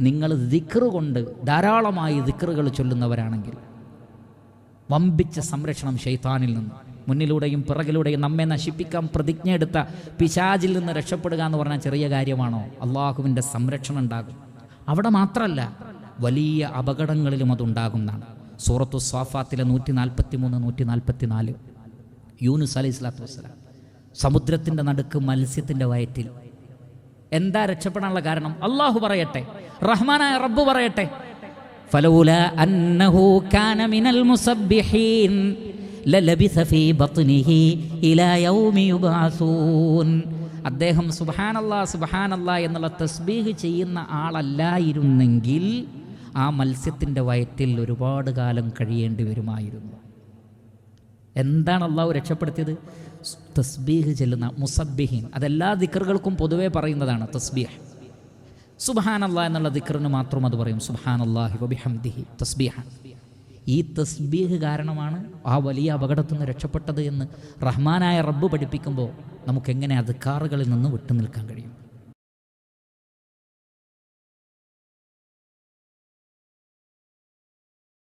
നിങ്ങൾ ദിക്റ് കൊണ്ട് ധാരാളമായി ദിക്റുകൾ ചൊല്ലുന്നവരാണെങ്കിൽ വമ്പിച്ച സംരക്ഷണം ഷെയ്ത്താനിൽ നിന്ന് മുന്നിലൂടെയും പിറകിലൂടെയും നമ്മെ നശിപ്പിക്കാൻ പ്രതിജ്ഞ എടുത്ത പിശാജിൽ നിന്ന് രക്ഷപ്പെടുക എന്ന് പറഞ്ഞാൽ ചെറിയ കാര്യമാണോ? അള്ളാഹുവിന്റെ സംരക്ഷണം ഉണ്ടാകും. അവിടെ മാത്രമല്ല വലിയ അപകടങ്ങളിലും അതുണ്ടാകുന്നതാണ് സൂറത്തു സ്വാഫാത്തിലെ നൂറ്റി നാൽപ്പത്തി മൂന്ന് നൂറ്റി നാൽപ്പത്തി നാല് യൂനുസ് അലൈഹി സ്വലാത്തു വസ്സലാം സമുദ്രത്തിന്റെ നടുക്ക് മത്സ്യത്തിന്റെ വയറ്റിൽ എന്താ രക്ഷപ്പെടാനുള്ള കാരണം? അള്ളാഹു പറയട്ടെ. റഹ്മാനായ റബ്ബ് പറയട്ടെ. ഫലൂല അന്നഹു കാന മിനൽ മുസബ്ബിഹീൻ ലലബിസ ഫീ ബത്നിഹി ഇലാ യൗമി യുബഅസൂൻ അദ്ദേഹം സുബഹാനല്ലാ സുബഹാനല്ല എന്നുള്ള തസ്ബീഹ് ചെയ്യുന്ന ആളല്ലായിരുന്നെങ്കിൽ ആ മത്സ്യത്തിന്റെ വയറ്റിൽ ഒരുപാട് കാലം കഴിയേണ്ടി വരുമായിരുന്നു. എന്താണ് അള്ളാഹു രക്ഷപ്പെടുത്തിയത്? തസ്ബീഹ് ചെല്ലുന്ന മുസബ്ബിഹീൻ. അതെല്ലാ ദിക്കറുകൾക്കും പൊതുവേ പറയുന്നതാണ് തസ്ബീഹ്. അള്ളാഹ് എന്നുള്ള ദിക്കറിന് മാത്രം അത് പറയും. സുബാൻ വബിഹംദിഹി തസ്ബീഹ. ഈ തസ്ബീഹ് കാരണമാണ് ആ വലിയ അപകടത്തിൽ നിന്ന് രക്ഷപ്പെട്ടത് എന്ന് റഹ്മാനായ റബ്ബ് പഠിപ്പിക്കുമ്പോൾ നമുക്കെങ്ങനെ അധികാറുകളിൽ നിന്ന് വിട്ടുനിൽക്കാൻ കഴിയും?